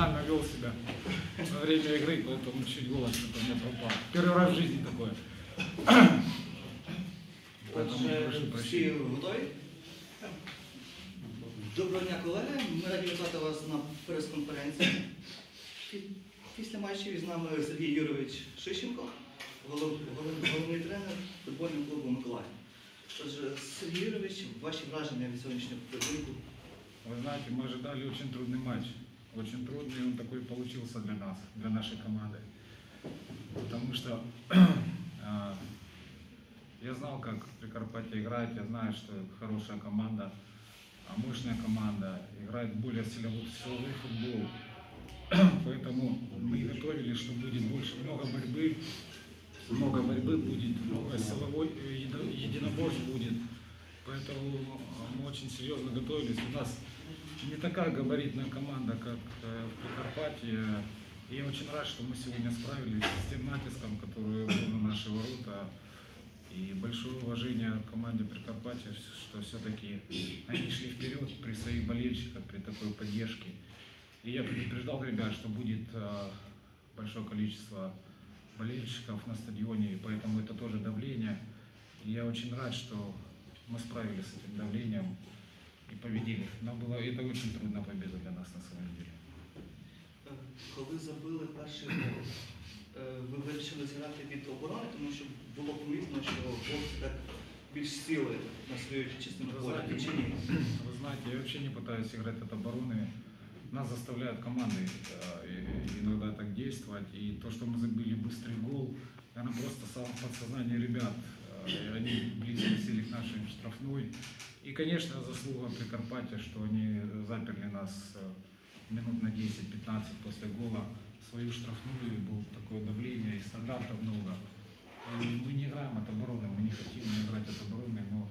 профессионально вел себя во время игры, поэтому чуть голос что-то у меня пропал. Первый раз в жизни такое. Поэтому Отже, прошу всі прощения. готові? Доброго дня, колеги. Ми раді вітати вас на прес-конференції. Пі- Після матчів з нами Сергій Юрович Шищенко, голов- голов- головний тренер футбольного клубу Миколаїв. Отже, Сергій Юрович, ваші враження від сьогоднішнього поєдинку? Вы знаете, мы ожидали очень трудный матч. Очень трудный, он такой получился для нас, для нашей команды. Потому что а, я знал, как Прикарпатье играет, я знаю, что хорошая команда, а мощная команда, играет более силовой, силовой футбол. Поэтому мы готовились, что будет больше, много борьбы, много борьбы будет, много силовой э, единоборств будет. Поэтому мы очень серьезно готовились. У нас не такая габаритная команда, как э, в Прикарпатье. И я очень рад, что мы сегодня справились с тем натиском, который был на наши ворота. И большое уважение команде Прикарпатья, что все-таки они шли вперед при своих болельщиках, при такой поддержке. И я предупреждал ребят, что будет э, большое количество болельщиков на стадионе, и поэтому это тоже давление. И я очень рад, что мы справились с этим давлением и победили. Но было, это очень трудная победа для нас на самом деле. Е, Коли забили перший гол, е, ви вирішили зіграти від оборони, тому що було помітно, що хлопці так більш сіли на свою частину Ви поля. знаєте, Чи ні? Вы знаете, я вообще не пытаюсь играть от обороны. Нас заставляют команды э, и- иногда так действовать. И то, что мы забили быстрый гол, наверное, просто само подсознание ребят. Э, и Они близко сели к нашей штрафной. И, конечно, заслуга Прикарпатья, что они заперли нас э, минут на 10-15 после гола в свою штрафную. Было такое давление, и стандартов много. И мы не играем от обороны, мы не хотим играть от обороны, но,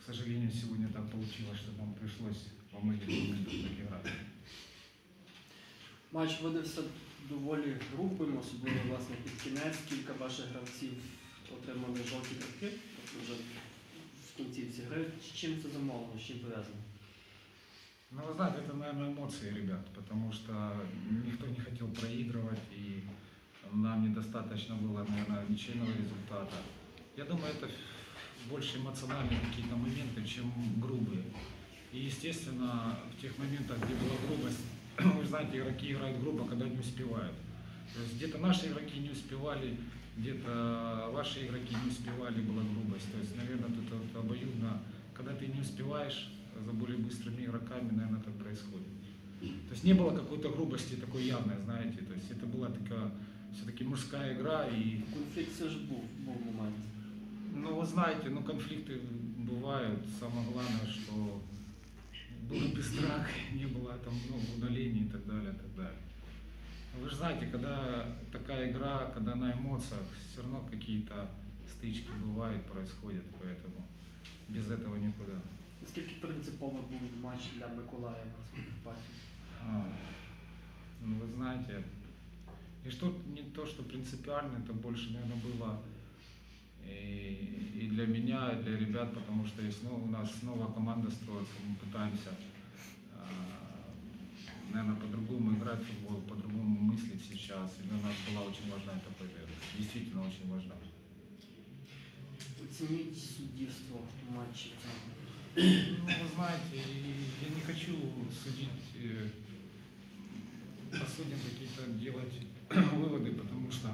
к сожалению, сегодня так получилось, что нам пришлось во многих моментах так играть. Матч видався доволі грубим, особливо власне під кінець. Кілька ваших гравців отримали жовті картки вже в кінцівці гри. З Чим це замовлено, з чим пов'язано? Ну, вы знаете, это, наверное, эмоции ребят, потому что никто не хотел проигрывать, и нам недостаточно было, наверное, ничейного результата. Я думаю, это больше эмоциональные какие-то моменты, чем грубые. И, естественно, в тех моментах, где была грубость, вы знаете, игроки играют грубо, когда не успевают. То есть где-то наши игроки не успевали, где-то ваши игроки не успевали, была грубость. То есть, наверное, тут вот обоюдно, когда ты не успеваешь за более быстрыми игроками, наверное, так происходит. То есть не было какой-то грубости такой явной, знаете. То есть это была такая все-таки мужская игра и Конфлікт все ж був, був момент. ну, вы знаете, ну, конфликты бывают. Самое главное, что было без драк, не было там много удалений и так далее, и так далее. Вы же знаете, когда такая игра, когда на эмоциях, все равно какие-то стычки бывают, происходят, поэтому без этого никуда. Наскільки принциповий був матч для Миколаєва з Прикарпаття? А, Ну, вы знаете, и что не то, что принципиально, это больше, наверное, было и, и для меня, и для ребят, потому что есть, ну, у нас снова команда строится, мы пытаемся, наверное, по-другому играть в футбол, по-другому мыслить сейчас. И для нас была очень важна эта победа. Действительно очень важна. Оцініть суддівство в матчі цього. Ну, вы знаете, и я не хочу судить э, по судьям какие-то делать выводы, потому что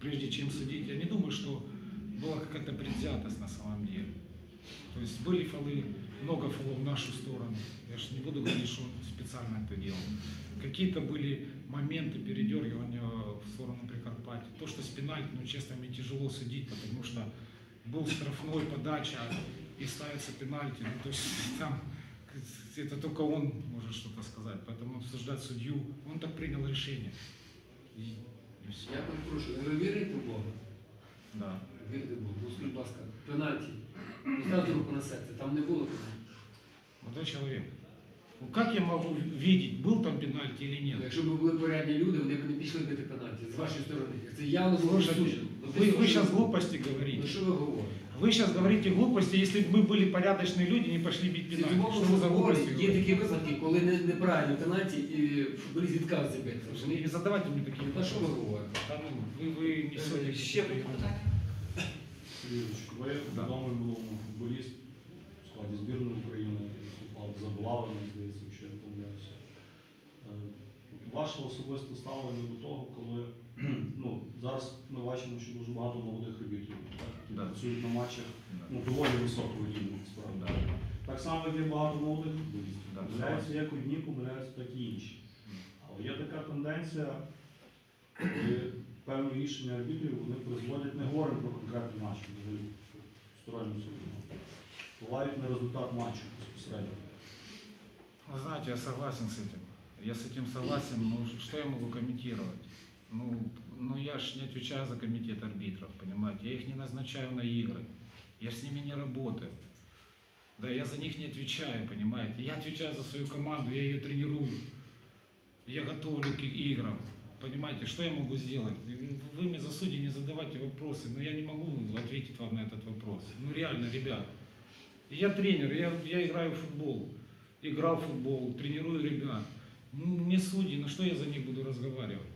прежде чем судить, я не думаю, что была какая-то предвзятость на самом деле. То есть были фолы, много фолов в нашу сторону. Я же не буду говорить, что он специально это делал. Какие-то были моменты передергивания в сторону Прикарпатья. То, что с пенальти, ну, честно, мне тяжело судить, потому что был штрафной подача и ставится пенальти. Ну, то есть там это только он может что-то сказать. Поэтому обсуждать судью, он так принял решение. И, и все. Я перепрошую, ви вірите в Бога? Да Вірите в Бога. Ну, скажіть, будь ласка, пенальті. Зразу руку на серце, там не було пенальті. Молодой человек. Ну как я могу видеть, был там пенальти или Ну, нет? Якщо б були порядні люди, вони б не пішли бити пенальті з вашої сторони. Це явно було Слушайте, суджено. Ну, вы, вы суджено. сейчас глупости говорите. Ну що ви говорите? Вы сейчас говорите глупости, если бы мы были порядочные люди, не пошли бить В пенальти. цілому Что вы за глупости футболі є говорите? такі випадки, коли не, неправильно в пенальті і футболіст відказує бити. Не розумієте? задавайте мне такие Та що ви вопросы. говорите? Да ну, вы, вы несете... Ще будуть питання? Сергійович, ви відомий минулому футболіст в складі збірної України, виступав за Булавами, здається, якщо я не помиляюся. Е, Ваше особисте ставлення до того, коли ну, зараз ми бачимо, що дуже багато молодих так, які працюють на матчах ну, доволі високого рівня, справді. Так само, є багато молодих футболістів. Помиляються як одні, помиляються так і інші. Але є така тенденція, коли певні рішення арбітрів вони призводять, не говоримо про конкретний матч, взагалі сторонньому судді, впливають на результат матчу безпосередньо. Вы знаете, я согласен с этим. Я с этим согласен, но что я могу комментировать? Ну, ну я ж не отвечаю за комитет арбитров, понимаете? Я их не назначаю на игры. Я ж с ними не работаю. Да, я за них не отвечаю, понимаете? Я отвечаю за свою команду, я ее тренирую. Я готовлю к играм. Понимаете, что я могу сделать? Вы мне за судьи не задавайте вопросы, но я не могу ответить вам на этот вопрос. Ну реально, ребят. Я тренер, я, я играю в футбол. Играл в футбол, тренирую ребят. Ну, не судьи, ну что я за них буду разговаривать?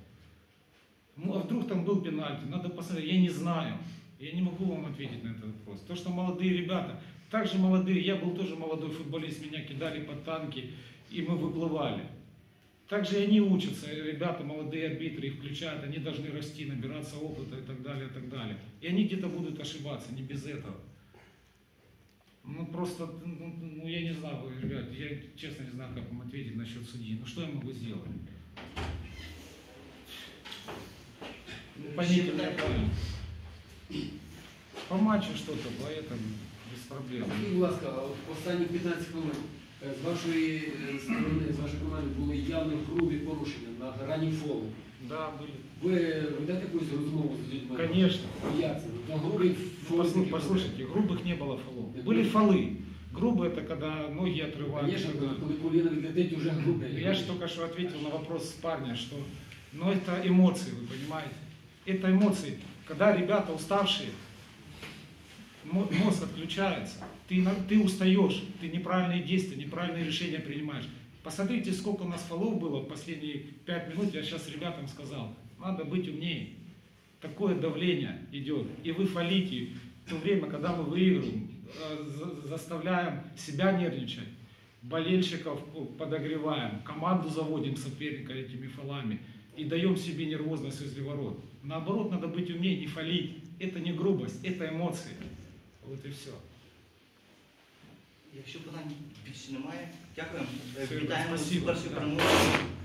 Ну, а вдруг там был пенальти? Надо посмотреть. Я не знаю. Я не могу вам ответить на этот вопрос. То, что молодые ребята, также молодые, я был тоже молодой футболист, меня кидали под танки, и мы выплывали. Также и они учатся, ребята, молодые арбитры, их включают, они должны расти, набираться опыта и так далее, и так далее. И они где-то будут ошибаться, не без этого. Ну просто, ну, ну, я не знаю, ребят, я честно не знаю, как вам ответить насчет судьи. Ну что я могу сделать? Ще Поймите меня правильно. По матчу что-то, поэтому без проблем. Будь ласка, останні 15 хвилин е, з вашої е, сторони, з вашої команди були явно грубі порушення на грані фолу. Да, были. Ви ведете якусь розмову з людьми? Конечно. Ну, Як це? Ну, Там грубий Ну, фол. послу- послушайте, грубых не было фолов. Были фолы. Грубые это когда ноги отрывают. Звісно, и так коли, далее. коли коліна відлетить, вже грубе. Я же только что ответил на вопрос парня, что ну, это эмоции, вы понимаете? Это эмоции. Когда ребята уставшие, мо- мозг отключается, ты, ты устаешь, ты неправильные действия, неправильные решения принимаешь. Посмотрите, сколько у нас фолов было в последние пять минут, я сейчас ребятам сказал, надо быть умнее. Такое давление идет, и вы фалите в то время, когда мы выигрываем, э, за- заставляем себя нервничать, болельщиков подогреваем, команду заводим соперника этими фолами и даем себе нервозность возле ворот. Наоборот, надо быть умнее, не фалить. Это не грубость, это эмоции. Вот и все. Якщо питань більше немає, дякую. Все, Вітаємо з спасибо. першою Да. перемогою.